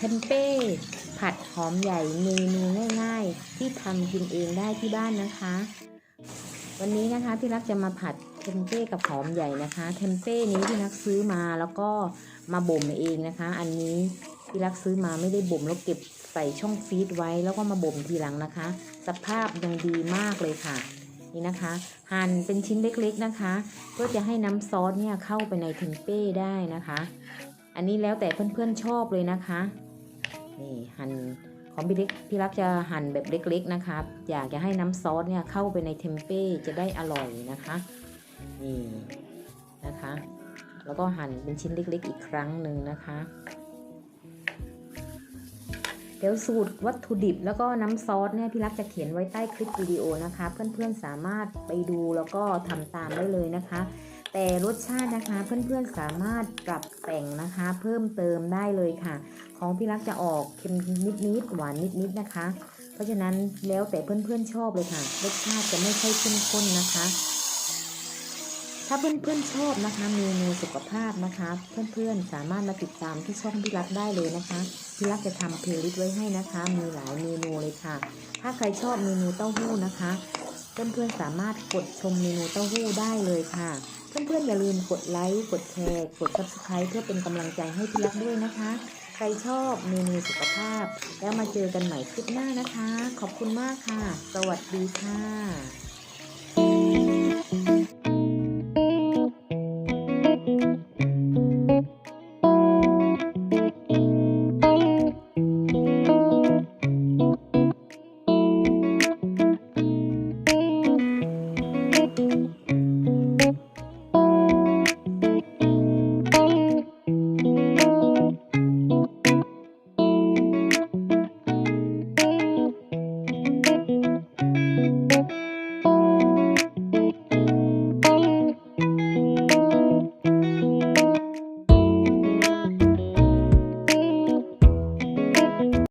เทมเป้ผัดหอมใหญ่เมนูง่าย ๆ ที่ทำกินเองได้ที่บ้านนะคะ วันนี้นะคะพี่รักจะมาผัดเทมเป้กับหอมใหญ่นะคะเทมเป้นี้พี่รักซื้อมาแล้วก็มาบ่มเองนะคะ อันนี้พี่รักซื้อมาไม่ได้บ่มแล้วเก็บใส่ช่องฟรีซไว้แล้วก็มาบ่มทีหลังนะคะ สภาพยังดีมากเลยค่ะ นี่นะคะ หั่นเป็นชิ้นเล็กๆนะคะ เพื่อจะให้น้ำซอสเนี่ยเข้าไปในเทมเป้ได้นะคะ อันนี้แล้วแต่เพื่อนๆชอบเลยนะคะ นี่หั่นของพี่เล็กพี่รักจะหั่นแบบเล็กๆนะคะอยากจะให้น้ำซอสเนี่ยเข้าไปในเทมเป้จะได้อร่อยนะคะนี่นะคะ แล้วก็หั่นเป็นชิ้นเล็ก ๆ อีกครั้งหนึ่งนะคะเดี๋ยวสูตรวัตถุดิบแล้วก็น้ำซอสเนี่ยพี่รักจะเขียนไว้ใต้คลิปวิดีโอนะคะ เพื่อนๆสามารถไปดูแล้วก็ทำตามได้เลยนะคะ แต่รสชาตินะคะเพื่อนๆสามารถปรับแต่งนะคะ เพิ่มเติมได้เลยค่ะ ของพี่รักจะออกเค็มนิดๆหวานนิดๆนะคะ เพราะฉะนั้นแล้วแต่เพื่อนๆชอบเลยค่ะ รสชาติจะไม่ค่อยเข้มข้นนะคะ ถ้าเพื่อนๆชอบนะคะเมนูสุขภาพนะคะ เพื่อนๆสามารถมาติดตามที่ช่องพี่รักได้เลยนะคะพี่รักจะทำเพลย์ลิสต์ไว้ให้นะคะ มีหลายเมนูเลยค่ะ ถ้าใครชอบเมนูเต้าหู้นะคะ เพื่อนๆสามารถกดชมเมนูเต้าหู้ได้เลยค่ะ เพื่อนๆอย่าลืมกดไลค์กดแชร์กด subscribe เพื่อเป็นกำลังใจให้พี่รักด้วยนะคะ ใครชอบเมนูสุขภาพ แล้วมาเจอกันใหม่คลิปหน้านะคะ ขอบคุณมากค่ะ สวัสดีค่ะ